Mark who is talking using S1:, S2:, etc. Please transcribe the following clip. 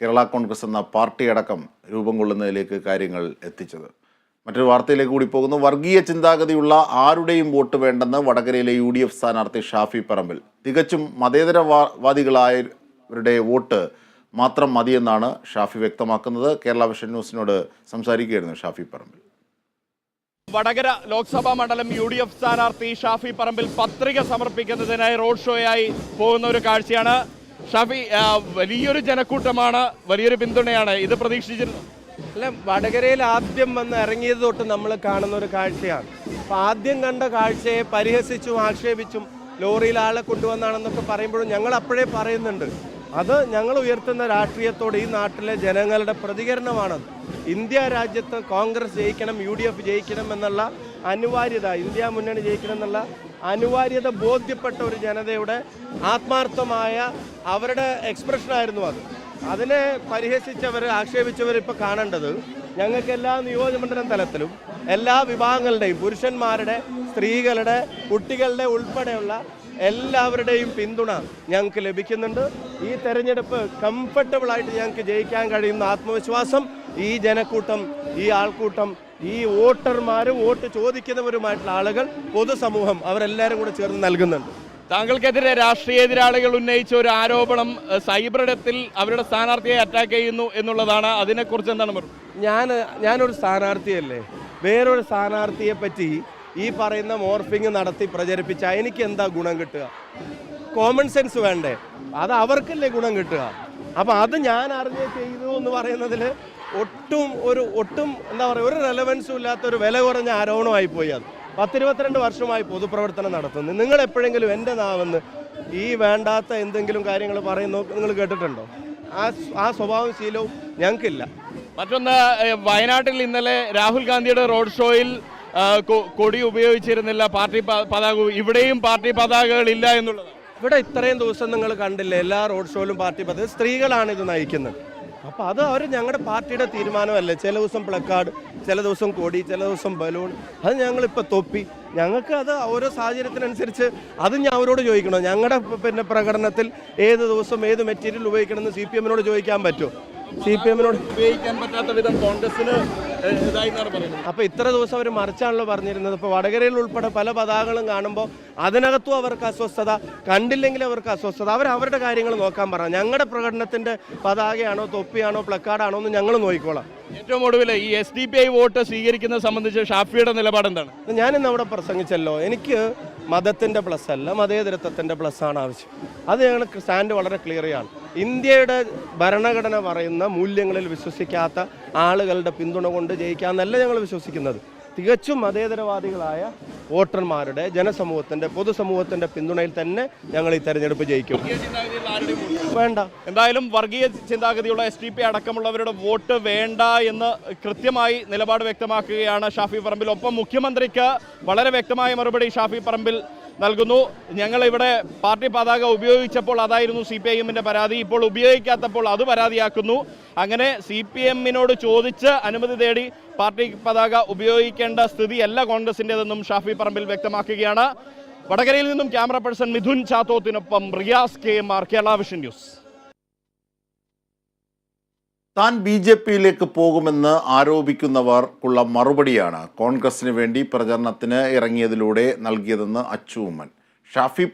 S1: കേരള കോൺഗ്രസ് എന്ന പാർട്ടി അടക്കം രൂപം കൊള്ളുന്നതിലേക്ക് കാര്യങ്ങൾ എത്തിച്ചത്. മറ്റൊരു വാർത്തയിലേക്ക് കൂടി പോകുന്നു. വർഗീയ ചിന്താഗതിയുള്ള ആരുടെയും വോട്ട് വേണ്ടെന്ന് വടകരയിലെ യു ഡി എഫ് സ്ഥാനാർത്ഥി ഷാഫി പറമ്പിൽ. തികച്ചും മതേതരവാദികളായവരുടെ വോട്ട് മാത്രം മതിയെന്നാണ് ഷാഫി വ്യക്തമാക്കുന്നത്. കേരള വിഷൻ ന്യൂസിനോട് സംസാരിക്കുകയായിരുന്നു ഷാഫി പറമ്പിൽ.
S2: വടകര ലോക്സഭാ മണ്ഡലം യു ഡി എഫ് സ്ഥാനാർത്ഥി ഷാഫി പറമ്പിൽ പത്രിക സമർപ്പിക്കുന്നതിനായി റോഡ് ഷോയായി പോകുന്ന ഒരു കാഴ്ചയാണ് ഷാഫി വലിയൊരു ജനക്കൂട്ടമാണ് വലിയൊരു പിന്തുണയാണ്. ഇത് പ്രതീക്ഷിച്ചിരുന്നു.
S3: അല്ല വടകരയിൽ ആദ്യം വന്ന് ഇറങ്ങിയത് തൊട്ട് നമ്മൾ കാണുന്ന ഒരു കാഴ്ചയാണ്. അപ്പം ആദ്യം കണ്ട കാഴ്ചയെ പരിഹസിച്ചും ആക്ഷേപിച്ചും ലോറിയിൽ ആളെ കൊണ്ടുവന്നാണെന്നൊക്കെ പറയുമ്പോഴും ഞങ്ങൾ അപ്പോഴേ പറയുന്നുണ്ട് അത് ഞങ്ങൾ ഉയർത്തുന്ന രാഷ്ട്രീയത്തോട് ഈ നാട്ടിലെ ജനങ്ങളുടെ പ്രതികരണമാണത്. ഇന്ത്യ രാജ്യത്ത് കോൺഗ്രസ് ജയിക്കണം യു ഡി എഫ് ജയിക്കണം എന്നുള്ള അനിവാര്യത ഇന്ത്യ മുന്നണി ജയിക്കണം എന്നുള്ള അനിവാര്യത ബോധ്യപ്പെട്ട ഒരു ജനതയുടെ ആത്മാർത്ഥമായ അവരുടെ എക്സ്പ്രഷനായിരുന്നു അത്. അതിനെ പരിഹസിച്ചവർ ആക്ഷേപിച്ചവർ ഇപ്പോൾ കാണേണ്ടത് ഞങ്ങൾക്ക് എല്ലാ നിയോജകമണ്ഡലം തലത്തിലും എല്ലാ വിഭാഗങ്ങളുടെയും പുരുഷന്മാരുടെ സ്ത്രീകളുടെ കുട്ടികളുടെ ഉൾപ്പെടെയുള്ള എല്ലാവരുടെയും പിന്തുണ ഞങ്ങൾക്ക് ലഭിക്കുന്നുണ്ട്. ഈ തെരഞ്ഞെടുപ്പ് കംഫർട്ടബിളായിട്ട് ഞങ്ങൾക്ക് ജയിക്കാൻ കഴിയുന്ന ആത്മവിശ്വാസം ഈ ജനക്കൂട്ടം ഈ ആൾക്കൂട്ടം ഈ വോട്ടർമാരും വോട്ട് ചോദിക്കുന്നവരുമായിട്ടുള്ള ആളുകൾ പൊതുസമൂഹം അവരെല്ലാവരും കൂടെ ചേർന്ന് നൽകുന്നുണ്ട്.
S2: താങ്കൾക്കെതിരെ രാഷ്ട്രീയ എതിരാളികൾ ഉന്നയിച്ച ഒരു ആരോപണം സൈബറിടത്തിൽ അവരുടെ സ്ഥാനാർത്ഥിയെ അറ്റാക്ക് ചെയ്യുന്നു എന്നുള്ളതാണ്. അതിനെക്കുറിച്ച് എന്താണ് പറഞ്ഞത്
S3: ഞാൻ ഞാനൊരു സ്ഥാനാർത്ഥിയല്ലേ? വേറൊരു സ്ഥാനാർത്ഥിയെ പറ്റി ഈ പറയുന്ന മോർഫിംഗ് നടത്തി പ്രചരിപ്പിച്ച എനിക്ക് എന്താ ഗുണം കിട്ടുക? കോമൺ സെൻസ് വേണ്ടേ? അത് അവർക്കല്ലേ ഗുണം കിട്ടുക? അപ്പം അത് ഞാൻ അറിഞ്ഞ് ചെയ്തു എന്ന് പറയുന്നതിൽ ഒട്ടും ഒരു ഒട്ടും എന്താ പറയുക ഒരു റെലവൻസും ഇല്ലാത്ത ഒരു വില കുറഞ്ഞ ആരോപണമായി പോയി അത്. പത്തിരുപത്തിരണ്ട് വർഷമായി പൊതുപ്രവർത്തനം നടത്തുന്നു. നിങ്ങൾ എപ്പോഴെങ്കിലും എന്റെ നാവെന്ന് ഈ വേണ്ടാത്ത എന്തെങ്കിലും കാര്യങ്ങൾ പറയുന്നു നിങ്ങൾ കേട്ടിട്ടുണ്ടോ? ആ ആ സ്വഭാവം ശീലവും ഞങ്ങൾക്കില്ല.
S2: മറ്റൊന്ന് വയനാട്ടിൽ ഇന്നലെ രാഹുൽ ഗാന്ധിയുടെ റോഡ് ഷോയിൽ കൊടി ഉപയോഗിച്ചിരുന്നില്ല പാർട്ടി പതാക ഇവിടെയും പാർട്ടി പതാകകൾ ഇല്ല എന്നുള്ളത്.
S3: ഇവിടെ ഇത്രയും ദിവസം നിങ്ങൾ കണ്ടില്ല എല്ലാ റോഡ് ഷോയിലും പാർട്ടി പതാക സ്ത്രീകളാണ് ഇത് നയിക്കുന്നത്. അപ്പോൾ അത് അവർ ഞങ്ങളുടെ പാർട്ടിയുടെ തീരുമാനമല്ലേ? ചില ദിവസം പ്ലക്കാർഡ് ചില ദിവസം കൊടി ചില ദിവസം ബലൂൺ. അത് ഞങ്ങളിപ്പോൾ തൊപ്പി. ഞങ്ങൾക്ക് അത് ഓരോ സാഹചര്യത്തിനനുസരിച്ച് അത് ഞാൻ അവരോട് ചോദിക്കണോ? ഞങ്ങളുടെ പിന്നെ പ്രകടനത്തിൽ ഏത് ദിവസം ഏത് മെറ്റീരിയൽ ഉപയോഗിക്കണമെന്ന് സി പി എമ്മിനോട് ചോദിക്കാൻ പറ്റുമോ സി പി എമ്മിനോട്
S2: ഉപയോഗിക്കാൻ പറ്റാത്ത വിധം കോൺഗ്രസിന്
S3: അപ്പൊ ഇത്ര ദിവസം അവർ മറിച്ചാണല്ലോ പറഞ്ഞിരുന്നത്. ഇപ്പൊ വടകരയിൽ ഉൾപ്പെടെ പല പതാകകളും കാണുമ്പോൾ അതിനകത്തും അവർക്ക് അസ്വസ്ഥത കണ്ടില്ലെങ്കിൽ അവർക്ക് അസ്വസ്ഥത. അവർ അവരുടെ കാര്യങ്ങൾ നോക്കാൻ പറഞ്ഞു ഞങ്ങളുടെ പ്രകടനത്തിന്റെ പതാകയാണോ തൊപ്പിയാണോ പ്ലക്കാർഡാണോ എന്ന് ഞങ്ങൾ നോക്കിക്കോളാം.
S2: ഏറ്റവും ഒടുവിൽ ഈ S D P I vote സ്വീകരിക്കുന്നത് സംബന്ധിച്ച് ഷാഫിയുടെ നിലപാട് എന്താണ്
S3: ഞാനിന്ന് അവിടെ പ്രസംഗിച്ചല്ലോ. എനിക്ക് മതത്തിന്റെ പ്ലസ് അല്ല മതേതരത്വത്തിന്റെ പ്ലസ് ആണ് ആവശ്യം. അത് ഞങ്ങൾ സ്റ്റാൻഡ് വളരെ ക്ലിയറിയാണ് ഇന്ത്യയുടെ ഭരണഘടന പറയുന്ന മൂല്യങ്ങളിൽ വിശ്വസിക്കാത്ത ആളുകളുടെ പിന്തുണ കൊണ്ട് ജയിക്കാമെന്നല്ല ഞങ്ങൾ വിശ്വസിക്കുന്നത്. തികച്ചും മതേതരവാദികളായ വോട്ടർമാരുടെ ജനസമൂഹത്തിന്റെ പൊതുസമൂഹത്തിന്റെ പിന്തുണയിൽ തന്നെ ഞങ്ങൾ ഈ തെരഞ്ഞെടുപ്പ് ജയിക്കും. വേണ്ട.
S2: എന്തായാലും വർഗീയ ചിന്താഗതിയുള്ള എസ് ടി പി അടക്കമുള്ളവരുടെ വോട്ട് വേണ്ട എന്ന് കൃത്യമായി നിലപാട് വ്യക്തമാക്കുകയാണ് ഷാഫി പറമ്പിൽ. ഒപ്പം മുഖ്യമന്ത്രിക്ക് വളരെ വ്യക്തമായ മറുപടി ഷാഫി പറമ്പിൽ നൽകുന്നു. ഞങ്ങളിവിടെ പാർട്ടി പതാക ഉപയോഗിച്ചപ്പോൾ അതായിരുന്നു സി പി ഐ എമ്മിന്റെ പരാതി. ഇപ്പോൾ ഉപയോഗിക്കാത്തപ്പോൾ അത് പരാതിയാക്കുന്നു. അങ്ങനെ സി പി എമ്മിനോട് ചോദിച്ച് അനുമതി തേടി പാർട്ടി പതാക ഉപയോഗിക്കേണ്ട സ്ഥിതിയല്ല കോൺഗ്രസിന്റെതെന്നും ഷാഫി പറമ്പിൽ വ്യക്തമാക്കുകയാണ്. വടകരയിൽ നിന്നും camera person Mithun ചാത്തോത്തിനൊപ്പം Riyas K M R Kerala vision news.
S1: താൻ ബി ജെ പിയിലേക്ക് പോകുമെന്ന് ആരോപിക്കുന്നവർക്കുള്ള മറുപടിയാണ് കോൺഗ്രസിന് വേണ്ടി പ്രചരണത്തിന് ഇറങ്ങിയതിലൂടെ നൽകിയതെന്ന് അച്ചുമ്മൻ ഷാഫി